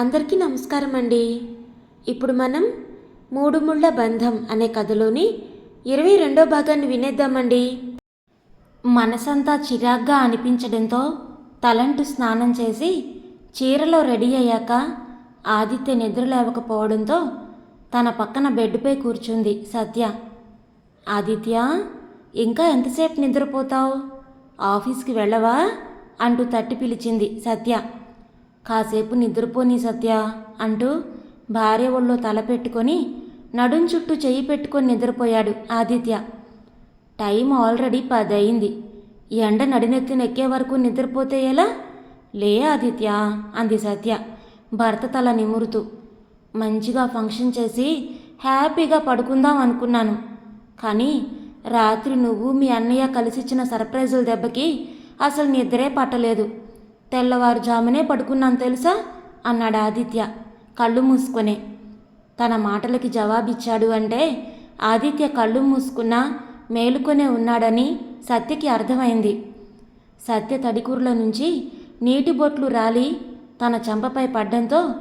అందరికీ నమస్కారం అండి ఇప్పుడు మనం మూడు ముళ్ళ బంధం అనే కథలోని ఇరవై రెండో భాగాన్ని వినేద్దామండి. మనసంతా చిరాగ్గా అనిపించడంతో తలంటు స్నానం చేసి చీరలో రెడీ అయ్యాక ఆదిత్య నిద్ర లేవకపోవడంతో తన పక్కన బెడ్పై కూర్చుంది సత్య. ఆదిత్య ఇంకా ఎంతసేపు నిద్రపోతావు? ఆఫీస్కి వెళ్ళవా? అంటూ తట్టి పిలిచింది సత్య. కాసేపు నిద్రపోని సత్య అంటూ భార్య ఒళ్ళో తల పెట్టుకొని నడుం చుట్టూ చెయ్యి పెట్టుకొని నిద్రపోయాడు ఆదిత్య. టైం ఆల్రెడీ పది అయింది ఎండ నడినెత్తి నెక్కే వరకు నిద్రపోతే ఎలా? లే ఆదిత్య అంది సత్య భర్త తల నిమురుతూ. మంచిగా ఫంక్షన్ చేసి హ్యాపీగా పడుకుందాం అనుకున్నాను. కానీ రాత్రి నువ్వు మీ అన్నయ్య కలిసిచ్చిన సర్ప్రైజుల దెబ్బకి అసలు నిద్రే పట్టలేదు. తెల్లవారుజామునే పడుకున్నాను తెలుసా? అన్నాడు ఆదిత్య కళ్ళు మూసుకొనే. తన మాటలకి జవాబిచ్చాడు అంటే ఆదిత్య కళ్ళు మూసుకున్నా మేలుకొనే ఉన్నాడని సత్యకి అర్థమైంది. సత్య తడికూరుల నుంచి నీటి బొట్లు రాలి తన చెంపపై పడ్డంతో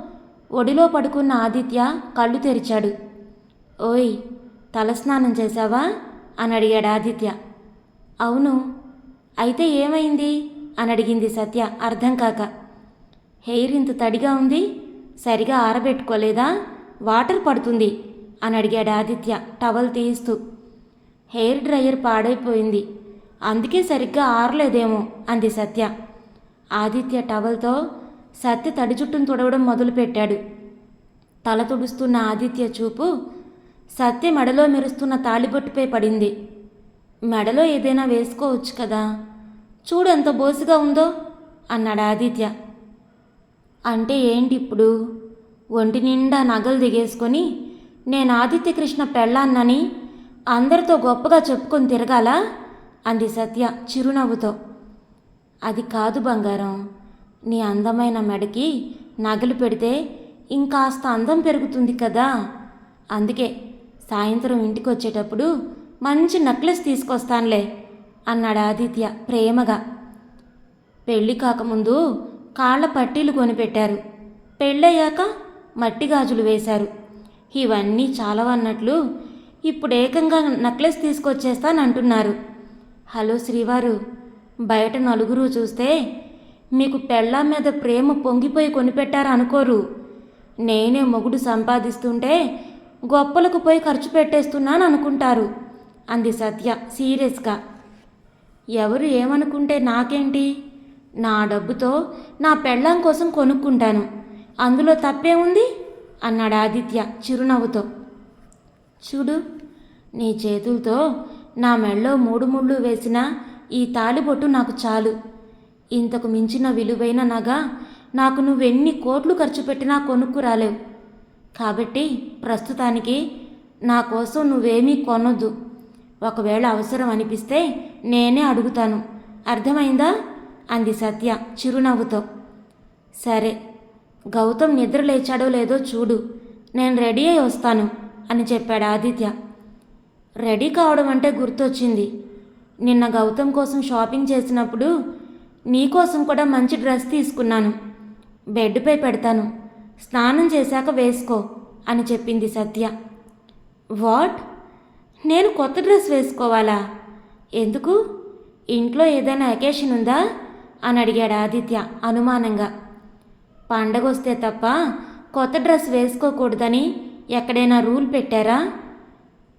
ఒడిలో పడుకున్న ఆదిత్య కళ్ళు తెరిచాడు. ఓయ్ తలస్నానం చేశావా? అని అడిగాడు ఆదిత్య. అవును. అయితే ఏమైంది? అని అడిగింది సత్య అర్థం కాక. హెయిర్ ఇంత తడిగా ఉంది సరిగా ఆరబెట్టుకోలేదా? వాటర్ పడుతుంది అని అడిగాడు ఆదిత్య టవల్ తీస్తూ హెయిర్ డ్రయర్ పాడైపోయింది అందుకే సరిగ్గా ఆరలేదేమో అంది సత్య. ఆదిత్య టవల్తో సత్య తడి జుట్టును తుడవడం మొదలుపెట్టాడు. తల తుడుస్తున్న ఆదిత్య చూపు సత్య మెడలో మెరుస్తున్న తాళిబొట్టుపై పడింది. మెడలో ఏదైనా వేసుకోవచ్చు కదా? చూడు ఎంత బోసుగా ఉందో అన్నాడు ఆదిత్య. అంటే ఏంటి ఇప్పుడు ఒంటి నిండా నగలు దిగేసుకొని నేను ఆదిత్య కృష్ణ పెళ్ళాన్నని అందరితో గొప్పగా చెప్పుకొని తిరగాల? అంది సత్య చిరునవ్వుతో. అది కాదు బంగారం. నీ అందమైన మెడకి నగలు పెడితే ఇంకాస్త అందం పెరుగుతుంది కదా? అందుకే సాయంత్రం ఇంటికి వచ్చేటప్పుడు మంచి నెక్లెస్ తీసుకొస్తానులే. అన్నాడు ఆదిత్య ప్రేమగా. పెళ్ళి కాకముందు కాళ్ళ పట్టీలు కొనిపెట్టారు. పెళ్ళయ్యాక మట్టి గాజులు వేశారు. ఇవన్నీ చాలవన్నట్లు ఇప్పుడు ఏకంగా నెక్లెస్ తీసుకొచ్చేస్తానంటున్నారు. హలో శ్రీవారు బయట నలుగురు చూస్తే మీకు పెళ్ళాం మీద ప్రేమ పొంగిపోయి కొనిపెట్టారనుకోరు. నేనే మొగుడు సంపాదిస్తుంటే గొప్పలకు పోయి ఖర్చు పెట్టేస్తున్నాను అనుకుంటారు అంది సత్య సీరియస్గా. ఎవరు ఏమనుకుంటే నాకేంటి? నా డబ్బుతో నా పెళ్ళాం కోసం కొనుక్కుంటాను. అందులో తప్పే ఉంది అన్నాడు ఆదిత్య చిరునవ్వుతో. చూడు నీ చేతులతో నా మెళ్ళో మూడు ముళ్ళు వేసిన ఈ తాళిబొట్టు నాకు చాలు. ఇంతకు మించిన విలువైన నగ నాకు నువ్వెన్ని కోట్లు ఖర్చు పెట్టినా కొనుక్కు రాలేవు. కాబట్టి ప్రస్తుతానికి నా కోసం నువ్వేమీ కొనొద్దు. ఒకవేళ అవసరం అనిపిస్తే నేనే అడుగుతాను. అర్థమైందా? అంది సత్య చిరునవ్వుతో. సరే గౌతమ్ నిద్ర లేచాడో లేదో చూడు. నేను రెడీ అయి వస్తాను అని చెప్పాడు ఆదిత్య. రెడీ కావడం అంటే గుర్తొచ్చింది. నిన్న గౌతమ్ కోసం షాపింగ్ చేసినప్పుడు నీకోసం కూడా మంచి డ్రెస్ తీసుకున్నాను. బెడ్పై పెడతాను. స్నానం చేశాక వేసుకో అని చెప్పింది సత్య. వాట్? నేను కొత్త డ్రెస్ వేసుకోవాలా? ఎందుకు? ఇంట్లో ఏదైనా అకేషన్ ఉందా? అని అడిగాడు ఆదిత్య అనుమానంగా. పండగొస్తే తప్ప కొత్త డ్రెస్ వేసుకోకూడదని ఎక్కడైనా రూల్ పెట్టారా?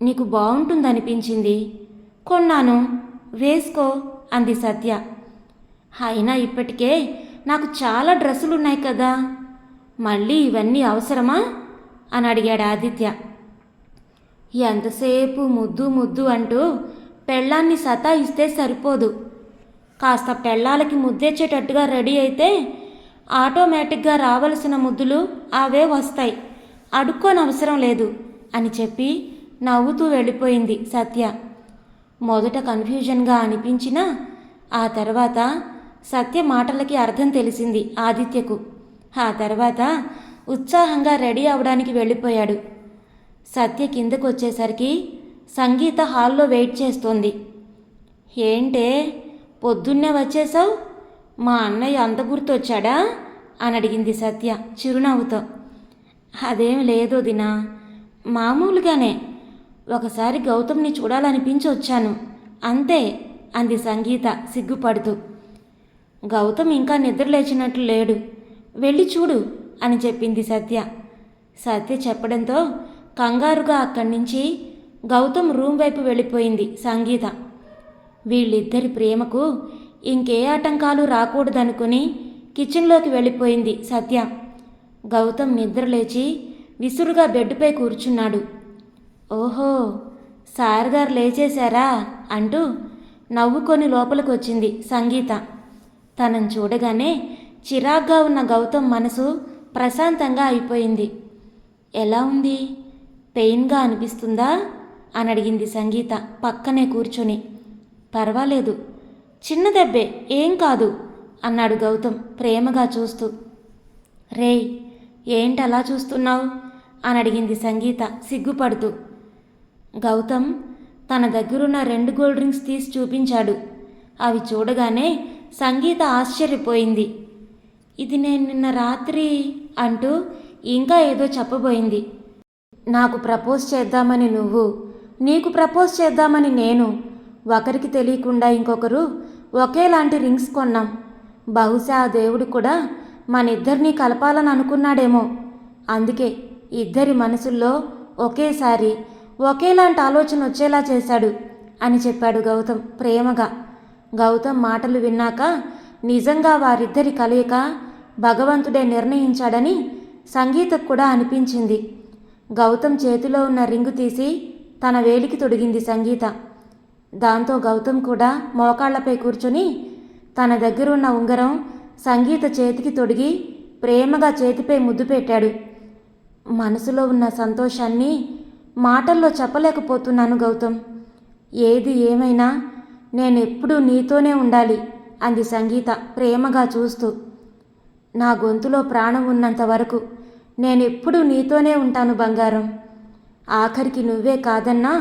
నీకు బాగుంటుందనిపించింది. కొన్నాను వేసుకో అంది సత్య. అయినా ఇప్పటికే నాకు చాలా డ్రెస్సులు ఉన్నాయి కదా. మళ్ళీ ఇవన్నీ అవసరమా? అని అడిగాడు ఆదిత్య. ఎంతసేపు ముద్దు ముద్దు అంటూ పెళ్ళాన్ని సతాయిస్తే సరిపోదు. కాస్త పెళ్ళాలకి ముద్దెచ్చేటట్టుగా రెడీ అయితే ఆటోమేటిక్గా రావలసిన ముద్దులు అవే వస్తాయి. అడుక్కోనవసరం లేదు అని చెప్పి నవ్వుతూ వెళ్ళిపోయింది సత్య. మొదట కన్ఫ్యూజన్గా అనిపించినా ఆ తర్వాత సత్య మాటలకి అర్థం తెలిసింది ఆదిత్యకు. ఆ తర్వాత ఉత్సాహంగా రెడీ అవడానికి వెళ్ళిపోయాడు. సత్య కిందకు వచ్చేసరికి సంగీత హాల్లో వెయిట్ చేస్తోంది. ఏంటే పొద్దున్నే వచ్చేసావు మా అన్నయ్య అంత గుర్తొచ్చాడా? అని అడిగింది సత్య చిరునవ్వుతో. అదేం లేదు దినా మామూలుగానే. ఒకసారి గౌతమ్ని చూడాలనిపించి వచ్చాను అంతే అంది సంగీత సిగ్గుపడుతూ. గౌతమ్ ఇంకా నిద్రలేచినట్లు లేడు. వెళ్ళి చూడు అని చెప్పింది సత్య. సత్య చెప్పడంతో కంగారుగా అక్కడి నుంచి గౌతమ్ రూమ్ వైపు వెళ్ళిపోయింది సంగీత. వీళ్ళిద్దరి ప్రేమకు ఇంకే ఆటంకాలు రాకూడదనుకుని కిచెన్లోకి వెళ్ళిపోయింది సత్య. గౌతమ్ నిద్రలేచి విసురుగా బెడ్పై కూర్చున్నాడు. ఓహో సార్ గారు లేచేశారా అంటూ నవ్వుకొని లోపలికి వచ్చింది సంగీత. తనను చూడగానే చిరాగ్గా ఉన్న గౌతమ్ మనసు ప్రశాంతంగా అయిపోయింది. ఎలా ఉంది? పెయిన్గా అనిపిస్తుందా? అని అడిగింది సంగీత పక్కనే కూర్చొని. పర్వాలేదు. చిన్న దెబ్బే ఏం కాదు అన్నాడు గౌతమ్ ప్రేమగా చూస్తూ. రేయ్ ఏంటి అలా చూస్తున్నావు? అని అడిగింది సంగీత సిగ్గుపడుతూ. గౌతమ్ తన దగ్గరున్న రెండు కూల్ డ్రింక్స్ తీసి చూపించాడు. అవి చూడగానే సంగీత ఆశ్చర్యపోయింది. ఇది నేను నిన్న రాత్రి అంటూ ఇంకా ఏదో చెప్పబోయింది. నాకు ప్రపోజ్ చేద్దామని నువ్వు నీకు ప్రపోజ్ చేద్దామని నేను ఒకరికి తెలియకుండా ఇంకొకరు ఒకేలాంటి రింగ్స్ కొన్నాం. బహుశా ఆ దేవుడు కూడా మన ఇద్దరినీ కలపాలని అనుకున్నాడేమో. అందుకే ఇద్దరి మనసుల్లో ఒకేసారి ఒకేలాంటి ఆలోచన వచ్చేలా చేశాడు అని చెప్పాడు గౌతమ్ ప్రేమగా. గౌతమ్ మాటలు విన్నాక నిజంగా వారిద్దరి కలయిక భగవంతుడే నిర్ణయించాడని సంగీతకు కూడా అనిపించింది. గౌతమ్ చేతిలో ఉన్న రింగు తీసి తన వేలికి తొడిగింది సంగీత. దాంతో గౌతమ్ కూడా మోకాళ్ళపై కూర్చొని తన దగ్గరున్న ఉంగరం సంగీత చేతికి తొడిగి ప్రేమగా చేతిపై ముద్దు పెట్టాడు. మనసులో ఉన్న సంతోషాన్ని మాటల్లో చెప్పలేకపోతున్నాను గౌతమ్. ఏది ఏమైనా నేను ఎప్పుడూ నీతోనే ఉండాలి అంది సంగీత ప్రేమగా చూస్తూ. నా గొంతులో ప్రాణం ఉన్నంత వరకు నేనెప్పుడూ నీతోనే ఉంటాను బంగారం. ఆఖరికి నువ్వే కాదన్నా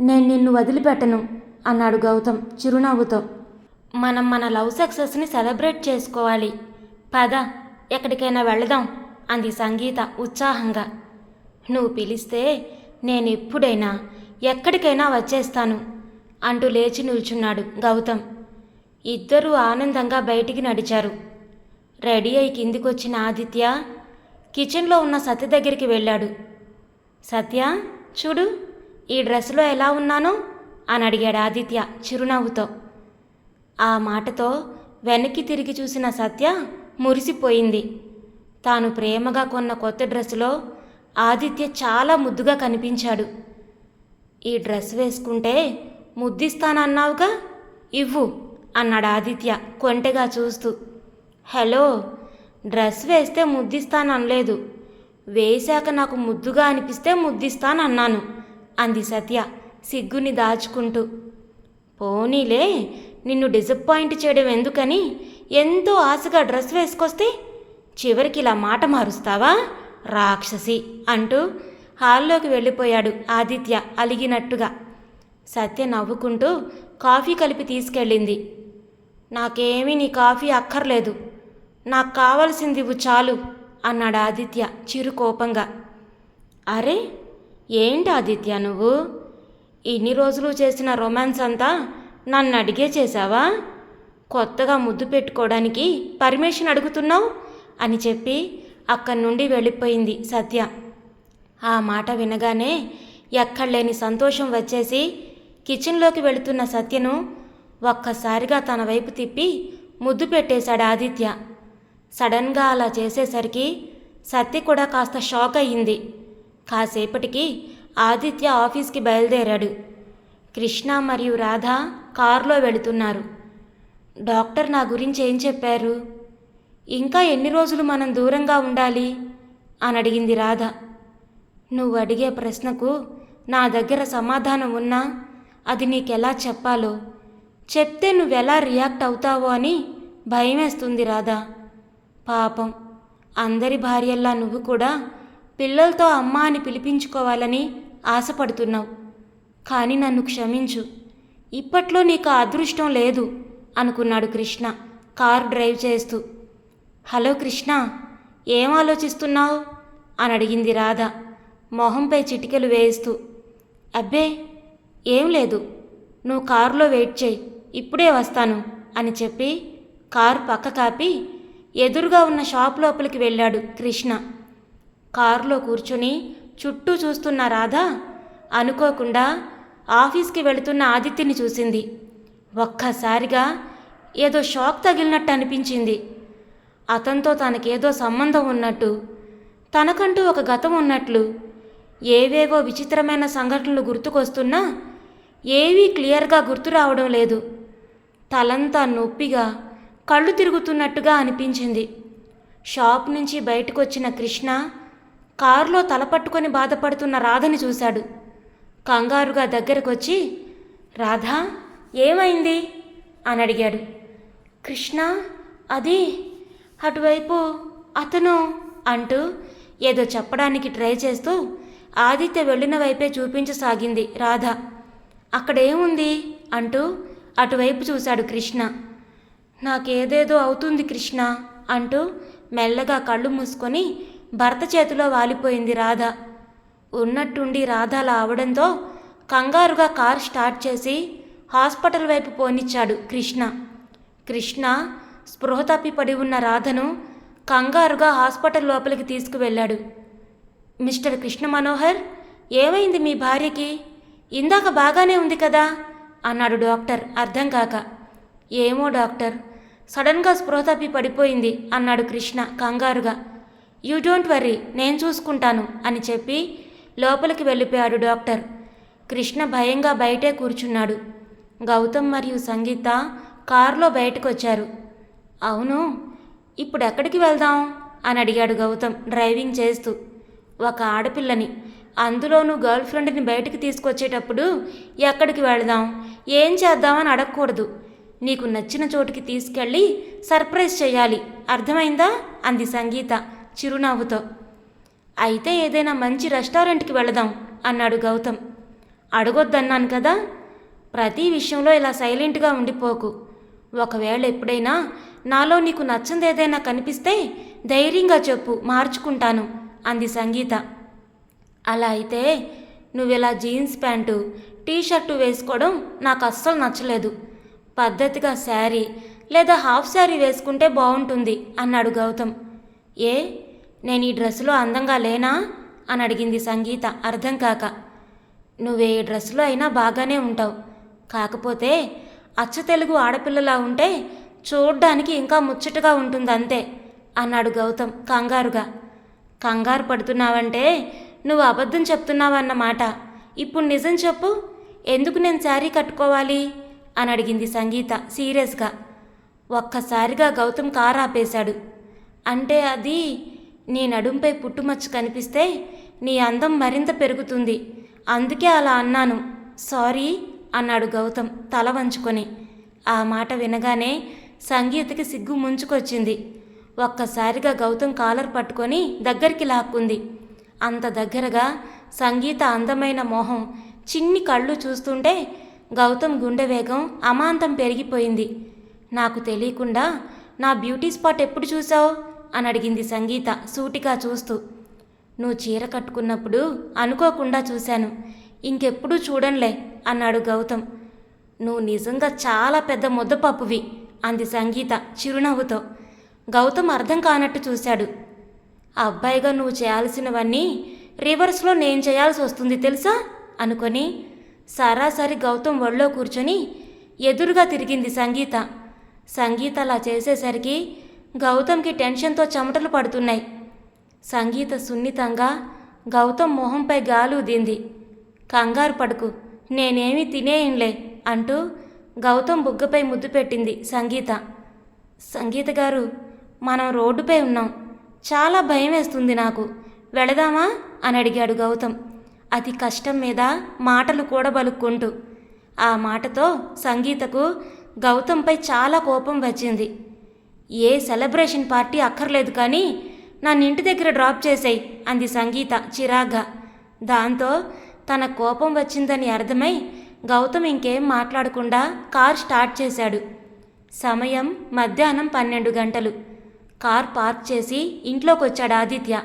నేను నిన్ను వదిలిపెట్టను అన్నాడు గౌతమ్ చిరునవ్వుతో. మనం మన లవ్ సక్సెస్ని సెలబ్రేట్ చేసుకోవాలి. పద ఎక్కడికైనా వెళదాం అంది సంగీత ఉత్సాహంగా. నువ్వు పిలిస్తే నేను ఎప్పుడైనా ఎక్కడికైనా వచ్చేస్తాను అంటూ లేచి నిల్చున్నాడు గౌతమ్. ఇద్దరూ ఆనందంగా బయటికి నడిచారు. రెడీ అయి కిందికొచ్చిన ఆదిత్య కిచెన్లో ఉన్న సత్య దగ్గరికి వెళ్ళాడు. సత్య చూడు ఈ డ్రెస్లో ఎలా ఉన్నానో అని అడిగాడు ఆదిత్య చిరునవ్వుతో. ఆ మాటతో వెనక్కి తిరిగి చూసిన సత్య మురిసిపోయింది. తాను ప్రేమగా కొన్న కొత్త డ్రెస్సులో ఆదిత్య చాలా ముద్దుగా కనిపించాడు. ఈ డ్రెస్ వేసుకుంటే ముద్దిస్తానన్నావుగా? ఇవ్వు అన్నాడు ఆదిత్య కొంటెగా చూస్తూ. హలో డ్రెస్ వేస్తే ముద్దిస్తాననలేదు. వేశాక నాకు ముద్దుగా అనిపిస్తే ముద్దిస్తానన్నాను అంది సత్య సిగ్గుని దాచుకుంటూ. పోనీలే నిన్ను డిసప్పాయింట్ చేయడం ఎందుకని? ఎంతో ఆశగా డ్రెస్ వేసుకొస్తే చివరికి ఇలా మాట మారుస్తావా? రాక్షసి అంటూ హాల్లోకి వెళ్ళిపోయాడు ఆదిత్య అలిగినట్టుగా. సత్య నవ్వుకుంటూ కాఫీ కలిపి తీసుకెళ్ళింది. నాకేమీ నీ కాఫీ అక్కర్లేదు. నాకు కావలసిందివు చాలు అన్నాడు ఆదిత్య చిరు కోపంగా అరే ఏంటి ఆదిత్య నువ్వు? ఇన్ని రోజులు చేసిన రొమాన్స్ అంతా నన్ను అడిగే చేశావా? కొత్తగా ముద్దు పెట్టుకోవడానికి పర్మిషన్ అడుగుతున్నావు? అని చెప్పి అక్కడి నుండి వెళ్ళిపోయింది సత్య. ఆ మాట వినగానే ఎక్కడలేని సంతోషం వచ్చేసి కిచెన్లోకి వెళుతున్న సత్యను ఒక్కసారిగా తన వైపు తిప్పి ముద్దు పెట్టేశాడు ఆదిత్య. సడన్గా అలా చేసేసరికి సత్తి కూడా కాస్త షాక్ అయ్యింది. కాసేపటికి ఆదిత్య ఆఫీస్కి బయలుదేరాడు. కృష్ణ మరియు రాధ కారులో వెళుతున్నారు. డాక్టర్ నా గురించి ఏం చెప్పారు? ఇంకా ఎన్ని రోజులు మనం దూరంగా ఉండాలి? అని అడిగింది రాధ. నువ్వు అడిగే ప్రశ్నకు నా దగ్గర సమాధానం ఉన్నా అది నీకెలా చెప్పాలో? చెప్తే నువ్వెలా రియాక్ట్ అవుతావో అని భయమేస్తుంది రాధా. పాపం. అందరి భార్యల్లా నువ్వు కూడా పిల్లలతో అమ్మ అని పిలిపించుకోవాలని ఆశపడుతున్నావు. కానీ నన్ను క్షమించు. ఇప్పట్లో నీకు అదృష్టం లేదు అనుకున్నాడు కృష్ణ. కారు డ్రైవ్ చేస్తూ. హలో కృష్ణ ఏం ఆలోచిస్తున్నావు? అని అడిగింది రాధ. మొహంపై చిటికెలు వేయిస్తూ. అబ్బే ఏం లేదు. నువ్వు కారులో వెయిట్ చేయి. ఇప్పుడే వస్తాను అని చెప్పి కారు పక్క కాపి ఎదురుగా ఉన్న షాప్ లోపలికి వెళ్ళాడు కృష్ణ. కారులో కూర్చుని చుట్టూ చూస్తున్న రాధ అనుకోకుండా ఆఫీస్కి వెళుతున్న ఆదిత్యని చూసింది. ఒక్కసారిగా ఏదో షాక్ తగిలినట్టు అనిపించింది. అతనితో తనకేదో సంబంధం ఉన్నట్టు తనకంటూ ఒక గతం ఉన్నట్లు ఏవేవో విచిత్రమైన సంఘటనలు గుర్తుకొస్తున్నా ఏవీ క్లియర్గా గుర్తు రావడం లేదు. తలంతా నొప్పిగా కళ్ళు తిరుగుతున్నట్టుగా అనిపించింది. షాప్ నుంచి బయటకొచ్చిన కృష్ణ కారులో తలపట్టుకొని బాధపడుతున్న రాధని చూశాడు. కంగారుగా దగ్గరకొచ్చి రాధా ఏమైంది? అని అడిగాడు. కృష్ణ అది అటువైపు అతను అంటూ ఏదో చెప్పడానికి ట్రై చేస్తూ ఆదిత్య వెళ్ళిన వైపే చూపించసాగింది రాధ. అక్కడేముంది? అంటూ అటువైపు చూశాడు కృష్ణ. నాకేదేదో అవుతుంది కృష్ణ అంటూ మెల్లగా కళ్ళు మూసుకొని భర్త చేతిలో వాలిపోయింది రాధ. ఉన్నట్టుండి రాధ అలా అవడంతో కంగారుగా కారు స్టార్ట్ చేసి హాస్పిటల్ వైపు పోనిచ్చాడు కృష్ణ. కృష్ణ స్పృహ తప్పి పడి ఉన్న రాధను కంగారుగా హాస్పిటల్ లోపలికి తీసుకువెళ్ళాడు. మిస్టర్ కృష్ణ మనోహర్ ఏమైంది మీ భార్యకి? ఇందాక బాగానే ఉంది కదా? అన్నాడు డాక్టర్ అర్థం కాక. ఏమో డాక్టర్ సడన్గా స్పృహ తప్పి పడిపోయింది అన్నాడు కృష్ణ కంగారుగా. యూ డోంట్ వర్రీ నేను చూసుకుంటాను అని చెప్పి లోపలికి వెళ్ళిపోయాడు డాక్టర్. కృష్ణ భయంగా బయటే కూర్చున్నాడు. గౌతమ్ మరియు సంగీత కారులో బయటకు వచ్చారు అవును ఇప్పుడు ఎక్కడికి వెళ్దాం? అని అడిగాడు గౌతమ్ డ్రైవింగ్ చేస్తూ. ఒక ఆడపిల్లని. అందులోనూ గర్ల్ ఫ్రెండ్ని బయటకు తీసుకొచ్చేటప్పుడు ఎక్కడికి వెళదాం? ఏం చేద్దామని అడగకూడదు. నీకు నచ్చిన చోటుకి తీసుకెళ్ళి సర్ప్రైజ్ చేయాలి. అర్థమైందా? అంది సంగీత చిరునవ్వుతో. అయితే ఏదైనా మంచి రెస్టారెంట్కి వెళదాం అన్నాడు గౌతమ్. అడగొద్దన్నాను కదా. ప్రతి విషయంలో ఇలా సైలెంట్గా ఉండిపోకు. ఒకవేళ ఎప్పుడైనా నాలో నీకు నచ్చంది ఏదైనా కనిపిస్తే ధైర్యంగా చెప్పు మార్చుకుంటాను అంది సంగీత. అలా అయితే నువ్వు ఇలా జీన్స్ ప్యాంటు టీ షర్టు వేసుకోవడం నాకు అస్సలు నచ్చలేదు. పద్ధతిగా శారీ లేదా హాఫ్ శారీ వేసుకుంటే బాగుంటుంది అన్నాడు గౌతమ్. ఏ? నేను ఈ డ్రెస్సులో అందంగా లేనా? అని అడిగింది సంగీత అర్థం కాక. నువ్వే డ్రెస్సులో అయినా బాగానే ఉంటావు. కాకపోతే అచ్చ తెలుగు ఆడపిల్లలా ఉంటే చూడ్డానికి ఇంకా ముచ్చటగా ఉంటుంది అంతే అన్నాడు గౌతమ్ కంగారుగా. కంగారు పడుతున్నావంటే నువ్వు అబద్ధం చెప్తున్నావన్నమాట. ఇప్పుడు నిజం చెప్పు. ఎందుకు నేను శారీ కట్టుకోవాలి? అని అడిగింది సంగీత సీరియస్గా. ఒక్కసారిగా గౌతమ్ కారు ఆపేశాడు అంటే అది నీ నడుంపై పుట్టుమచ్చు కనిపిస్తే నీ అందం మరింత పెరుగుతుంది. అందుకే అలా అన్నాను. సారీ అన్నాడు గౌతమ్ తల వంచుకొని. ఆ మాట వినగానే సంగీతకి సిగ్గు ముంచుకొచ్చింది. ఒక్కసారిగా గౌతమ్ కాలర్ పట్టుకొని దగ్గరికి లాక్కుంది. అంత దగ్గరగా సంగీత అందమైన మొహం చిన్ని కళ్ళు చూస్తుంటే గౌతమ్ గుండె వేగం అమాంతం పెరిగిపోయింది. నాకు తెలియకుండా నా బ్యూటీ స్పాట్ ఎప్పుడు చూసావు అని అడిగింది సంగీత సూటిగా చూస్తూ. నువ్వు చీర కట్టుకున్నప్పుడు అనుకోకుండా చూశాను. ఇంకెప్పుడూ చూడంలే అన్నాడు గౌతమ్. నువ్వు నిజంగా చాలా పెద్ద ముద్దపప్పువి అంది సంగీత చిరునవ్వుతో. గౌతమ్ అర్థం కానట్టు చూశాడు. అబ్బాయిగా నువ్వు చేయాల్సినవన్నీ రివర్స్లో నేను చేయాల్సి వస్తుంది తెలుసా? అనుకొని సరాసరి గౌతమ్ ఒళ్ళో కూర్చొని ఎదురుగా తిరిగింది సంగీత. సంగీత అలా చేసేసరికి గౌతమ్కి టెన్షన్తో చెమటలు పడుతున్నాయి. సంగీత సున్నితంగా గౌతమ్ మొహంపై గాలుదింది కంగారు పడుకు నేనేమీ తినేయంలే అంటూ గౌతమ్ బుగ్గపై ముద్దు పెట్టింది సంగీత. సంగీత గారు మనం రోడ్డుపై ఉన్నాం. చాలా భయం వేస్తుంది నాకు. వెళదామా? అని అడిగాడు గౌతమ్. అతి కష్టం మీద మాటలు కూడబలుక్కుంటూ ఆ మాటతో సంగీతకు గౌతంపై చాలా కోపం వచ్చింది. ఏ సెలబ్రేషన్ పార్టీ అక్కర్లేదు కానీ నన్ను ఇంటి దగ్గర డ్రాప్ చేసేయి అంది సంగీత చిరాగ్గా. దాంతో తన కోపం వచ్చిందని అర్థమై గౌతమ్ ఇంకేం మాట్లాడకుండా కార్ స్టార్ట్ చేశాడు. సమయం మధ్యాహ్నం పన్నెండు గంటలు. కార్ పార్క్ చేసి ఇంట్లోకి వచ్చాడు ఆదిత్య.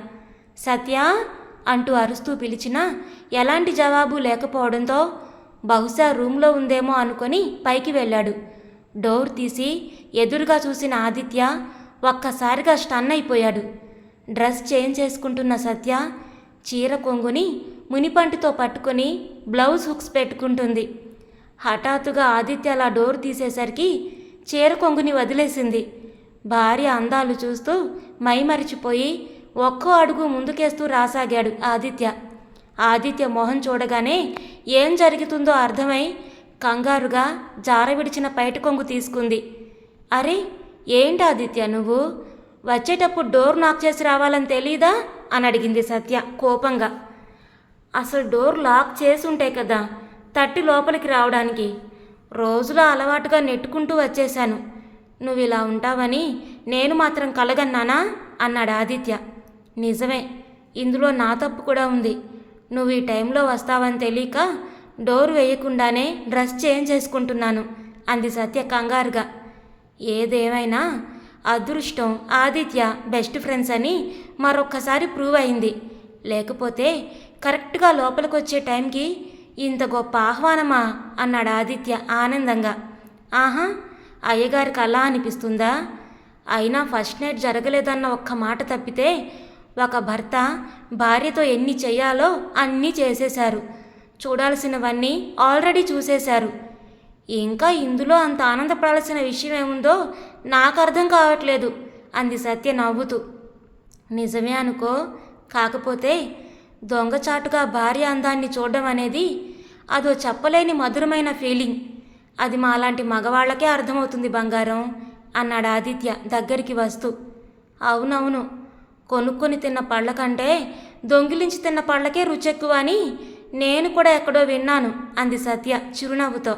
సత్య? అంటూ అరుస్తూ పిలిచినా ఎలాంటి జవాబు లేకపోవడంతో బహుశా రూమ్లో ఉందేమో అనుకొని పైకి వెళ్ళాడు. డోర్ తీసి ఎదురుగా చూసిన ఆదిత్య ఒక్కసారిగా స్టన్ అయిపోయాడు. డ్రెస్ చేంజ్ చేసుకుంటున్న సత్య చీర కొంగుని మునిపంటితో పట్టుకొని బ్లౌజ్ హుక్స్ పెట్టుకుంటుంది. హఠాత్తుగా ఆదిత్య అలా డోర్ తీసేసరికి చీర కొంగుని వదిలేసింది. భార్య అందాలు చూస్తూ మైమరిచిపోయి ఒక్కో అడుగు ముందుకేస్తూ రాసాగాడు ఆదిత్య. ఆదిత్య మొహం చూడగానే ఏం జరుగుతుందో అర్థమై కంగారుగా జార విడిచిన పైట కొంగు తీసుకుంది. అరే ఏంటి ఆదిత్య నువ్వు? వచ్చేటప్పుడు డోర్ నాక్ చేసి రావాలని తెలీదా? అని అడిగింది సత్య కోపంగా. అసలు డోర్ లాక్ చేసి ఉంటే కదా తట్టి లోపలికి రావడానికి రోజులో అలవాటుగా నెట్టుకుంటూ వచ్చేశాను. నువ్వు ఇలా ఉంటావని నేను మాత్రం కలగన్నానా? అన్నాడు ఆదిత్య. నిజమే. ఇందులో నా తప్పు కూడా ఉంది. నువ్వు ఈ టైంలో వస్తావని తెలియక డోర్ వేయకుండానే డ్రెస్ చేంజ్ చేసుకుంటున్నాను. అంది సత్య కంగారుగా. ఏదేమైనా? అదృష్టం ఆదిత్య బెస్ట్ ఫ్రెండ్స్ అని మరొక్కసారి ప్రూవ్ అయింది. లేకపోతే కరెక్ట్గా లోపలికి వచ్చే టైంకి ఇంత గొప్ప ఆహ్వానమా? అన్నాడు ఆదిత్య ఆనందంగా. ఆహా అయ్యగారికి అలా అనిపిస్తుందా? అయినా ఫస్ట్ నైట్ జరగలేదన్న ఒక్క మాట తప్పితే ఒక భర్త భార్యతో ఎన్ని చేయాలో అన్నీ చేసేశారు. చూడాల్సినవన్నీ ఆల్రెడీ చూసేశారు. ఇంకా ఇందులో అంత ఆనందపడాల్సిన విషయం ఏముందో నాకు అర్థం కావట్లేదు అంది సత్య నవ్వుతూ. నిజమే అనుకో కాకపోతే దొంగచాటుగా భార్య అందాన్ని చూడడం అనేది అదో చెప్పలేని మధురమైన ఫీలింగ్. అది మాలాంటి మగవాళ్ళకే అర్థమవుతుంది బంగారం అన్నాడు ఆదిత్య దగ్గరికి వస్తూ. అవునవును కొనుక్కొని తిన్న పళ్ళ కంటే దొంగిలించి తిన్న పళ్ళకే రుచెక్కువ అని నేను కూడా ఎక్కడో విన్నాను అంది సత్య చిరునవ్వుతో.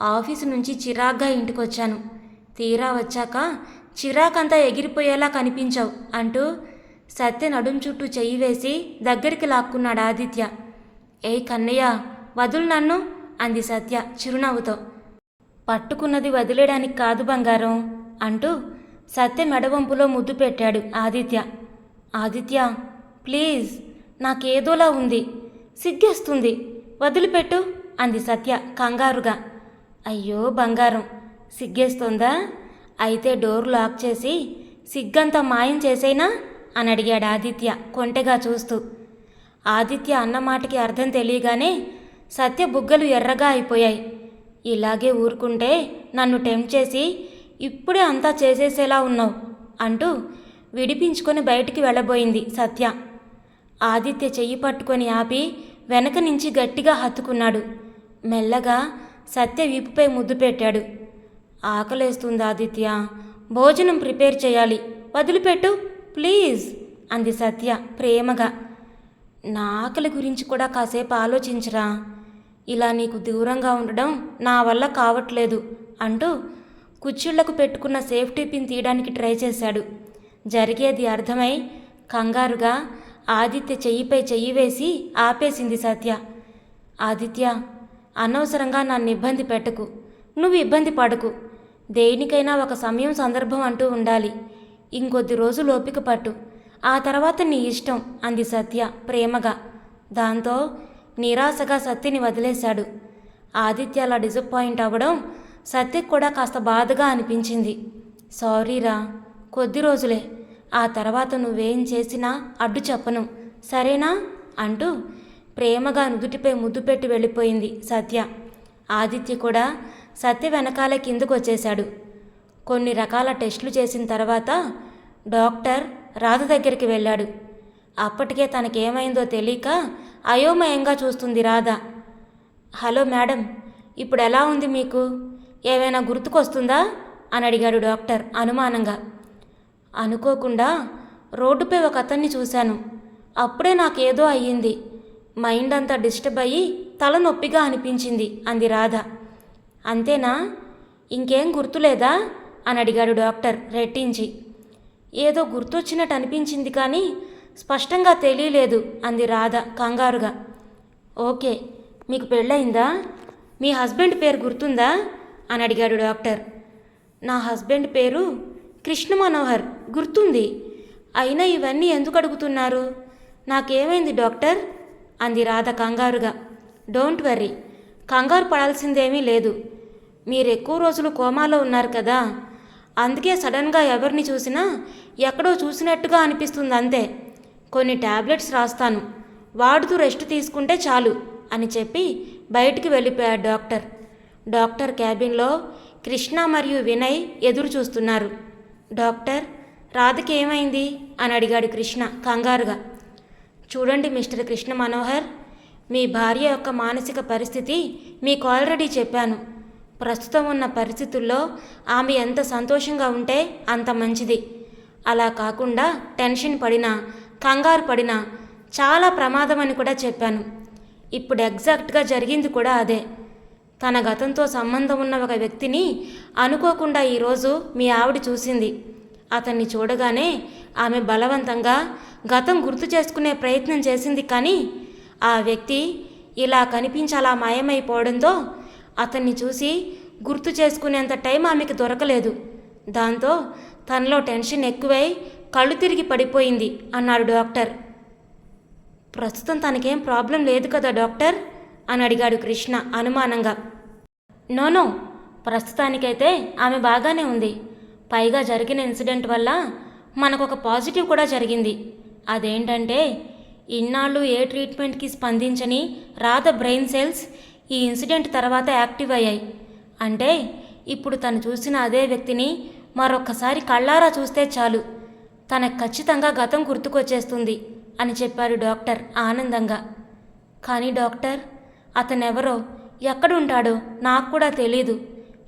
ఆఫీసు నుంచి చిరాగ్గా ఇంటికొచ్చాను. తీరా వచ్చాక చిరాకంతా ఎగిరిపోయేలా కనిపించావు అంటూ సత్య నడుం చుట్టూ చెయ్యి వేసి దగ్గరికి లాక్కున్నాడు ఆదిత్య. ఏ కన్నయ్య వదులు నన్ను అంది సత్య చిరునవ్వుతో. పట్టుకున్నది వదిలేయడానికి కాదు బంగారం అంటూ సత్య మెడవంపులో ముద్దు పెట్టాడు ఆదిత్య. ఆదిత్య ప్లీజ్ నాకేదోలా ఉంది. సిగ్గేస్తుంది. వదిలిపెట్టు అంది సత్య కంగారుగా. అయ్యో బంగారం. సిగ్గేస్తుందా? అయితే డోర్ లాక్ చేసి సిగ్గంతా మాయం చేసేనా? అని అడిగాడు ఆదిత్య కొంటెగా చూస్తూ. ఆదిత్య అన్నమాటకి అర్థం తెలియగానే సత్య బుగ్గలు ఎర్రగా అయిపోయాయి. ఇలాగే ఊరుకుంటే నన్ను టెంప్ చేసి ఇప్పుడే అంతా చేసేసేలా ఉన్నావు అంటూ విడిపించుకొని బయటికి వెళ్ళబోయింది సత్య. ఆదిత్య చెయ్యి పట్టుకొని ఆపి వెనక నుంచి గట్టిగా హత్తుకున్నాడు. మెల్లగా సత్య వీపుపై ముద్దు పెట్టాడు. ఆకలేస్తుంది ఆదిత్య. భోజనం ప్రిపేర్ చేయాలి. వదిలిపెట్టు ప్లీజ్ అంది సత్య ప్రేమగా. నా ఆకలి గురించి కూడా కాసేపు ఆలోచించరా. ఇలా నీకు దూరంగా ఉండడం నా వల్ల కావట్లేదు అంటూ కుచ్చిళ్ళకు పెట్టుకున్న సేఫ్టీ పిన్ తీయడానికి ట్రై చేశాడు. జరిగేది అర్థమై కంగారుగా ఆదిత్య చెయ్యిపై చెయ్యి వేసి ఆపేసింది సత్య. ఆదిత్య అనవసరంగా నన్ను ఇబ్బంది పెట్టకు. నువ్వు ఇబ్బంది పడకు. దేనికైనా ఒక సమయం సందర్భం అంటూ ఉండాలి. ఇంకొద్ది రోజులు ఓపిక పట్టు. ఆ తర్వాత నీ ఇష్టం అంది సత్య ప్రేమగా. దాంతో నిరాశగా సత్యని వదిలేశాడు. ఆదిత్య అలా డిసప్పాయింట్ అవ్వడం సత్యకు కూడా కాస్త బాధగా అనిపించింది. సారీరా కొద్ది రోజులే. ఆ తర్వాత నువ్వేం చేసినా అడ్డు చెప్పను. సరేనా? అంటూ ప్రేమగా నుదుటిపై ముద్దు పెట్టి వెళ్ళిపోయింది సత్య. ఆదిత్య కూడా సత్య వెనకాల కిందకు వచ్చేశాడు. కొన్ని రకాల టెస్టులు చేసిన తర్వాత డాక్టర్ రాధ దగ్గరికి వెళ్ళాడు. అప్పటికే తనకేమైందో తెలియక అయోమయంగా చూస్తుంది రాధ. హలో మేడం ఇప్పుడు ఎలా ఉంది మీకు? ఏమైనా గుర్తుకొస్తుందా? అని అడిగాడు డాక్టర్ అనుమానంగా. అనుకోకుండా రోడ్డుపై ఒక అతన్ని చూశాను. అప్పుడే నాకేదో అయ్యింది. మైండ్ అంతా డిస్టర్బ్ అయ్యి తలనొప్పిగా అనిపించింది అంది రాధ. అంతేనా? ఇంకేం గుర్తులేదా? అని అడిగాడు డాక్టర్ రెట్టించి. ఏదో గుర్తొచ్చినట్టు అనిపించింది కానీ స్పష్టంగా తెలియలేదు అంది రాధ కంగారుగా. ఓకే మీకు పెళ్ళయిందా? మీ హస్బెండ్ పేరు గుర్తుందా? అని అడిగాడు డాక్టర్. నా హస్బెండ్ పేరు కృష్ణ మనోహర్. గుర్తుంది. అయినా ఇవన్నీ ఎందుకు అడుగుతున్నారు? నాకేమైంది డాక్టర్? అంది రాధ కంగారుగా. డోంట్ వర్రీ కంగారు పడాల్సిందేమీ లేదు. మీరు ఎక్కువ రోజులు కోమాలో ఉన్నారు కదా. అందుకే సడన్గా ఎవరిని చూసినా ఎక్కడో చూసినట్టుగా అనిపిస్తుంది అంతే కొన్ని టాబ్లెట్స్ రాస్తాను. వాడుతూ రెస్ట్ తీసుకుంటే చాలు అని చెప్పి బయటికి వెళ్ళిపోయాడు డాక్టర్. డాక్టర్ క్యాబిన్లో కృష్ణ మరియు వినయ్ ఎదురు చూస్తున్నారు డాక్టర్ రాధకేమైంది? అని అడిగాడు కృష్ణ కంగారుగా. చూడండి మిస్టర్ కృష్ణ మనోహర్ మీ భార్య యొక్క మానసిక పరిస్థితి మీకు ఆల్రెడీ చెప్పాను. ప్రస్తుతం ఉన్న పరిస్థితుల్లో ఆమె ఎంత సంతోషంగా ఉంటే అంత మంచిది. అలా కాకుండా టెన్షన్ పడినా కంగారు పడినా చాలా ప్రమాదం అని కూడా చెప్పాను. ఇప్పుడు ఎగ్జాక్ట్గా జరిగింది కూడా అదే. తన గతంతో సంబంధం ఉన్న ఒక వ్యక్తిని అనుకోకుండా ఈరోజు మీ ఆవిడ చూసింది. అతన్ని చూడగానే ఆమె బలవంతంగా గతం గుర్తు చేసుకునే ప్రయత్నం చేసింది కానీ ఆ వ్యక్తి ఇలా కనిపించాలా మాయమైపోవడంతో అతన్ని చూసి గుర్తు చేసుకునేంత టైం ఆమెకు దొరకలేదు. దాంతో తనలో టెన్షన్ ఎక్కువై కళ్ళు తిరిగి పడిపోయింది అన్నాడు డాక్టర్. ప్రస్తుతం తనకేం ప్రాబ్లం లేదు కదా డాక్టర్? అని అడిగాడు కృష్ణ అనుమానంగా. నోనో ప్రస్తుతానికైతే ఆమె బాగానే ఉంది. పైగా జరిగిన ఇన్సిడెంట్ వల్ల మనకు ఒక పాజిటివ్ కూడా జరిగింది. అదేంటంటే ఇన్నాళ్ళు ఏ ట్రీట్మెంట్కి స్పందించని రాధ బ్రెయిన్ సెల్స్ ఈ ఇన్సిడెంట్ తర్వాత యాక్టివ్ అయ్యాయి. అంటే ఇప్పుడు తను చూసిన అదే వ్యక్తిని మరొక్కసారి కళ్ళారా చూస్తే చాలు. తనకు ఖచ్చితంగా గతం గుర్తుకొచ్చేస్తుంది అని చెప్పాడు డాక్టర్ ఆనందంగా. కానీ డాక్టర్ అతనెవరో? ఎక్కడుంటాడో నాకు కూడా తెలీదు.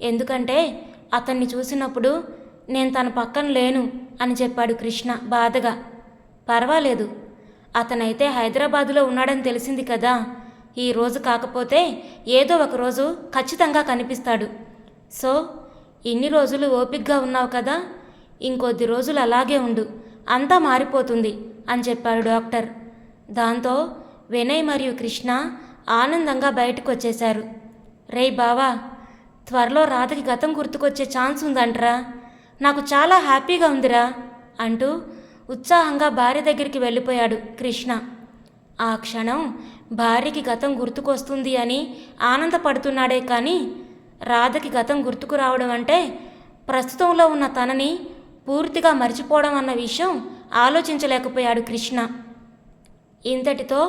ఎందుకంటే అతన్ని చూసినప్పుడు నేను తన పక్కన లేను అని చెప్పాడు కృష్ణ బాధగా. పర్వాలేదు. అతనైతే హైదరాబాదులో ఉన్నాడని తెలిసింది కదా. ఈ రోజు కాకపోతే ఏదో ఒక రోజు ఖచ్చితంగా కనిపిస్తాడు. సో ఇన్ని రోజులు ఓపిగ్గా ఉన్నావు కదా? ఇంకొద్ది రోజులు అలాగే ఉండు. అంతా మారిపోతుంది అని చెప్పాడు డాక్టర్. దాంతో వినయ్ మరియు కృష్ణ ఆనందంగా బయటకు వచ్చేశారు రేయ్ బావా త్వరలో రాధకి గతం గుర్తుకొచ్చే ఛాన్స్ ఉందంటరా. నాకు చాలా హ్యాపీగా ఉందిరా అంటూ ఉత్సాహంగా భార్య దగ్గరికి వెళ్ళిపోయాడు కృష్ణ. ఆ క్షణం భార్యకి గతం గుర్తుకొస్తుంది అని ఆనందపడుతున్నాడే కానీ రాధకి గతం గుర్తుకు రావడం అంటే ప్రస్తుతంలో ఉన్న తనని పూర్తిగా మర్చిపోవడం అన్న విషయం ఆలోచించలేకపోయాడు కృష్ణ. ఇంతటితో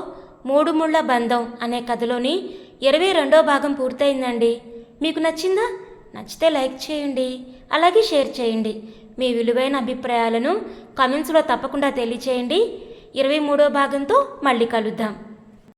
మూడు ముళ్ళ బంధం అనే కథలోని ఇరవై రెండో భాగం పూర్తయిందండి. మీకు నచ్చిందా? నచ్చితే లైక్ చేయండి. అలాగే షేర్ చేయండి. మీ విలువైన అభిప్రాయాలను కమెంట్స్లో తప్పకుండా తెలియచేయండి. ఇరవై మూడో భాగంతో మళ్ళీ కలుద్దాం.